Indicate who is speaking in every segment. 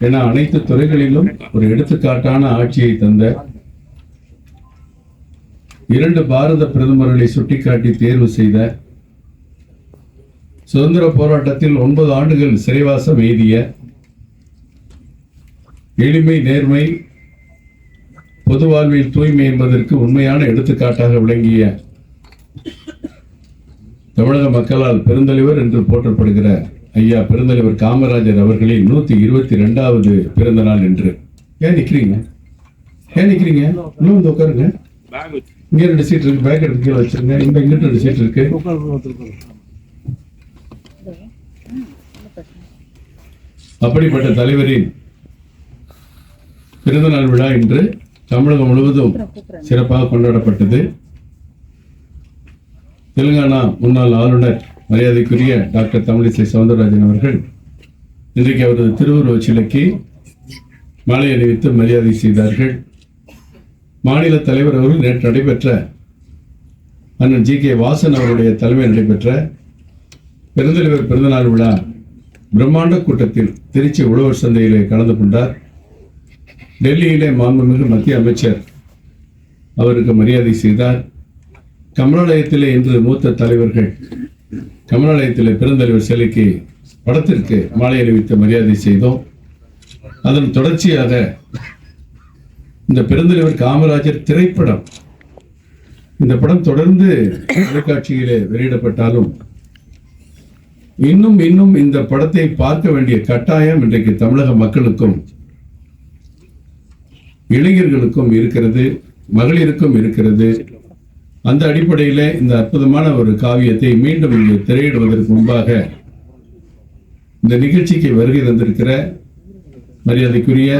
Speaker 1: என அனைத்து துறைகளிலும் ஒரு எடுத்துக்காட்டான ஆட்சியை தந்த இரண்டு பாரத பிரதமர்களை சுட்டிக்காட்டி தேர்வு செய்த சுதந்திர போராட்டத்தில் ஒன்பது ஆண்டுகள் சிறைவாசம் எய்திய எளிமை நேர்மை பொது வாழ்வில் தூய்மை என்பதற்கு உண்மையான எடுத்துக்காட்டாக விளங்கிய தமிழக மக்களால் பெருந்தலைவர் என்று போற்றப்படுகிறார். ஐயா பெருந்தலைவர் காமராஜர் அவர்களின் நூத்தி இருபத்தி ரெண்டாவது பிறந்த நாள் என்று. ஏன் நிக்கிறீங்க? ஏன் நிக்கிறீங்க? இன்னும் வந்து உட்காருங்க. இங்க ரெண்டு சீட் இருக்கு பேக் எடுத்து கீழே வச்சிருங்க. இந்த இங்கிட்ட ரெண்டு சீட் இருக்கு. அப்படிப்பட்ட தலைவரின் பிறந்தநாள் விழா இன்று தமிழகம் முழுவதும் சிறப்பாக கொண்டாடப்பட்டது. தெலுங்கானா முன்னாள் ஆளுநர் மரியாதைக்குரிய டாக்டர் தமிழிசை சவுந்தரராஜன் அவர்கள் இன்றைக்கு அவரது திருவுருவச் சிலைக்கு மாலை அணிவித்து மரியாதை செய்தார்கள். மாநில தலைவர் அவர்கள் நேற்று நடைபெற்ற அண்ணன் ஜி கே வாசன் அவருடைய தலைமை நடைபெற்ற பெருந்தலைவர் பிறந்தநாள் விழா பிரம்மாண்ட கூட்டத்தில் திருச்சி உழவர் சந்தையிலே கலந்து கொண்டார். டெல்லியிலே மாண்புமிகு மத்திய அமைச்சர் அவருக்கு மரியாதை செய்தார். கமலாலயத்திலே இன்று மூத்த தலைவர்கள் கமலாலயத்தில் பெருந்தலைவர் சிலைக்கு படத்திற்கு மாலை அணிவித்து மரியாதை செய்தோம். அதன் தொடர்ச்சியாக இந்த பெருந்தலைவர் காமராஜர் திரைப்படம் இந்த படம் தொடர்ந்து தொலைக்காட்சியிலே வெளியிடப்பட்டாலும் இன்னும் இன்னும் இந்த படத்தை பார்க்க வேண்டிய கட்டாயம் இன்றைக்கு தமிழக மக்களுக்கும் இளைஞர்களுக்கும் இருக்கிறது மகளிருக்கும் இருக்கிறது. அந்த அடிப்படையில் இந்த அற்புதமான ஒரு காவியத்தை மீண்டும் இங்கு திரையிடுவதற்கு முன்பாக இந்த நிகழ்ச்சிக்கு வருகை தந்திருக்கிற மரியாதைக்குரிய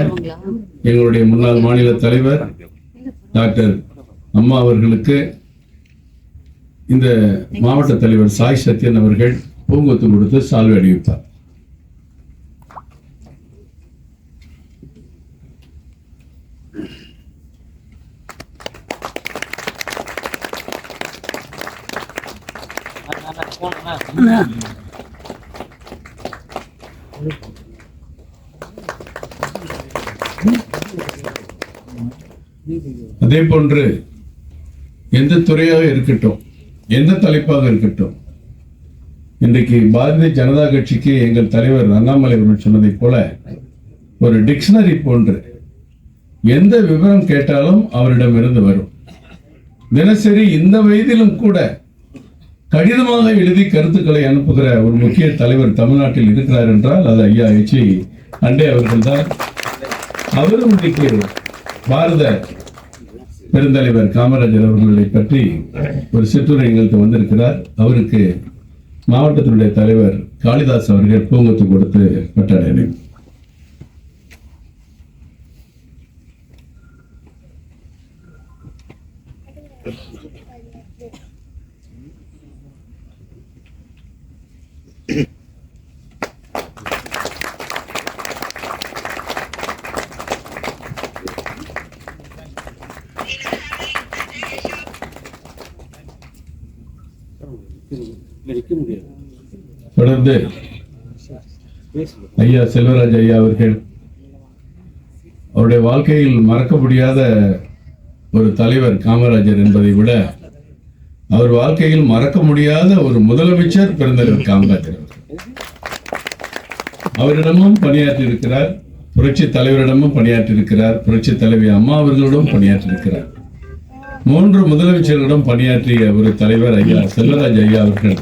Speaker 1: எங்களுடைய முன்னாள் மாநில தலைவர் டாக்டர் அம்மா அவர்களுக்கு இந்த மாவட்ட தலைவர் சாய் சத்யன் அவர்கள் பூங்கொத்து கொடுத்து சால்வை அணிவிப்பார். அதே போன்று எந்த துறையாக இருக்கட்டும் எந்த தலைப்பாக இருக்கட்டும் இன்றைக்கு பாரதிய ஜனதா கட்சிக்கு எங்கள் தலைவர் அண்ணாமலை அவர்கள் சொன்னதைப் போல ஒரு டிக்ஷனரி போன்று எந்த விவரம் கேட்டாலும் அவரிடமிருந்து வரும். தினசரி இந்த வயதிலும் கூட கடிதமாக எழுதி கருத்துக்களை அனுப்புகிற ஒரு முக்கிய தலைவர் தமிழ்நாட்டில் இருக்கிறார் என்றால் அது ஐயா எச்சி அண்டே அவர்கள்தான். அவரும் இன்றைக்கு பாரத பெருந்தலைவர் காமராஜர் அவர்களை பற்றி ஒரு சிற்றுரை எங்களுக்கு வந்திருக்கிறார். அவருக்கு மாவட்டத்தினுடைய தலைவர் காளிதாஸ் அவர்கள் பூங்கத்து கொடுத்து பட்டாடை தொடர்ந்து ஐயா செல்வராஜ் ஐயா அவர்கள் அவருடைய வாழ்க்கையில் மறக்க முடியாத ஒரு தலைவர் காமராஜர் என்பதை விட அவர் வாழ்க்கையில் மறக்க முடியாத ஒரு முதலமைச்சர் பிறந்தவர் காமராஜர் அவரிடமும் பணியாற்றி இருக்கிறார் புரட்சி தலைவரிடமும் பணியாற்றி இருக்கிறார் புரட்சி தலைவி அம்மா அவர்களிடம் பணியாற்றி இருக்கிறார் மூன்று முதலமைச்சர்களிடம் பணியாற்றிய ஒரு தலைவர் ஐயா செல்வராஜ் ஐயா அவர்கள்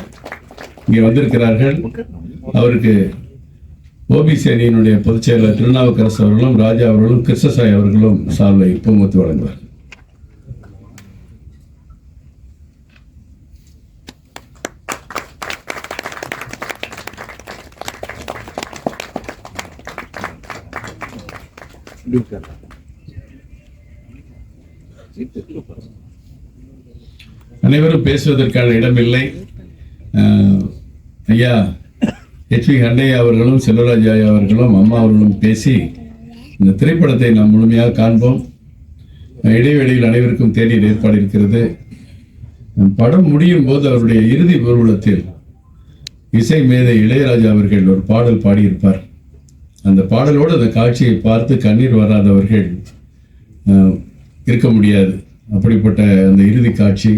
Speaker 1: இங்கே வந்திருக்கிறார்கள். அவருக்கு ஓபிசி அணியினுடைய பொதுச் செயலர் திருநாவுக்கரசு அவர்களும் ராஜா அவர்களும் கிருஷ்ணசாய் அவர்களும் சால்வை பூமுத்து வழங்குவார். அனைவரும் பேசுவதற்கான இடமில்லை. இல்லை ஐயா ஹெச் வி ஹண்டையா அவர்களும் செல்வராஜ் ஐயா அவர்களும் அம்மா அவர்களும் பேசி இந்த திரைப்படத்தை நாம் முழுமையாக காண்போம். இடைவெளியில் அனைவருக்கும் தேநீர் ஏற்பாடு இருக்கிறது. படம் முடியும் போது அவருடைய இறுதி ஊர்வலத்தில் இசை மேதை இளையராஜா அவர்கள் ஒரு பாடல் பாடியிருப்பார். அந்த பாடலோடு அந்த காட்சியை பார்த்து கண்ணீர் வராதவர்கள் இருக்க முடியாது. அப்படிப்பட்ட அந்த இறுதி காட்சி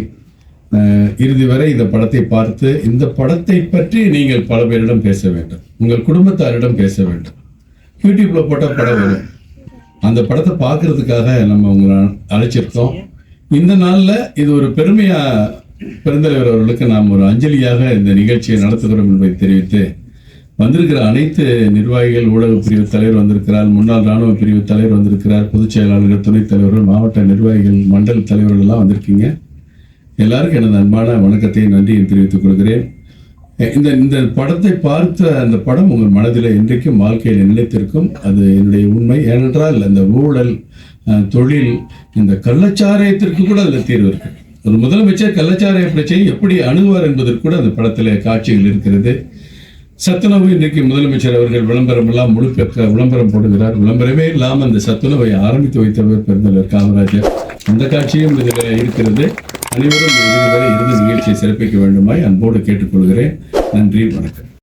Speaker 1: இறுதி வரை இந்த படத்தை பார்த்து இந்த படத்தை பற்றி நீங்கள் பல பேரிடம் பேச வேண்டும். உங்கள் குடும்பத்தாரிடம் பேச வேண்டும். யூடியூப்ல போட்ட படம் வரும் அந்த படத்தை பார்க்கறதுக்காக நம்ம உங்களை அழைச்சிருக்கோம். இந்த நாளில் இது ஒரு பெருமையா பெருந்தலைவர் அவர்களுக்கு நாம் ஒரு அஞ்சலியாக இந்த நிகழ்ச்சியை நடத்துகிறோம் என்பதை தெரிவித்து வந்திருக்கிற அனைத்து நிர்வாகிகள் ஊடக பிரிவு தலைவர் வந்திருக்கிறார் முன்னாள் ராணுவ பிரிவு தலைவர் வந்திருக்கிறார் பொதுச் செயலாளர்கள் துணைத் தலைவர்கள் மாவட்ட நிர்வாகிகள் மண்டல் தலைவர்கள் எல்லாம் வந்திருக்கீங்க. எல்லாருக்கும் எனது அன்பான வணக்கத்தையும் நன்றியும் தெரிவித்துக் கொள்கிறேன். இந்த இந்த படத்தை பார்த்த அந்த படம் உங்கள் மனதில் இன்றைக்கும் வாழ்க்கையில் நிலைத்திருக்கும். அது என்னுடைய உண்மை. ஏனென்றால் அந்த ஊழல் தொழில் இந்த கள்ளச்சாராயத்திற்கு கூட அதில் தீர்வு இருக்கு. ஒரு முதலமைச்சர் கள்ளச்சாராய பிரச்சனை எப்படி அணுகுவார் என்பதற்கு கூட அந்த படத்தில் காட்சிகள் இருக்கிறது. சத்துணவு இன்றைக்கு முதலமைச்சர் அவர்கள் விளம்பரம் எல்லாம் முழுக்க விளம்பரம் போடுகிறார். விளம்பரமே இல்லாமல் அந்த சத்துணவை ஆரம்பித்து வைத்தவர் பெருந்தலைவர் காமராஜர். அந்த காட்சியும் இதில் இருக்கிறது. அனைவரும் இதுவரை இருந்து நிகழ்ச்சியை சிறப்பிக்க வேண்டுமாய் அன்போடு கேட்டுக்கொள்கிறேன். நன்றி வணக்கம்.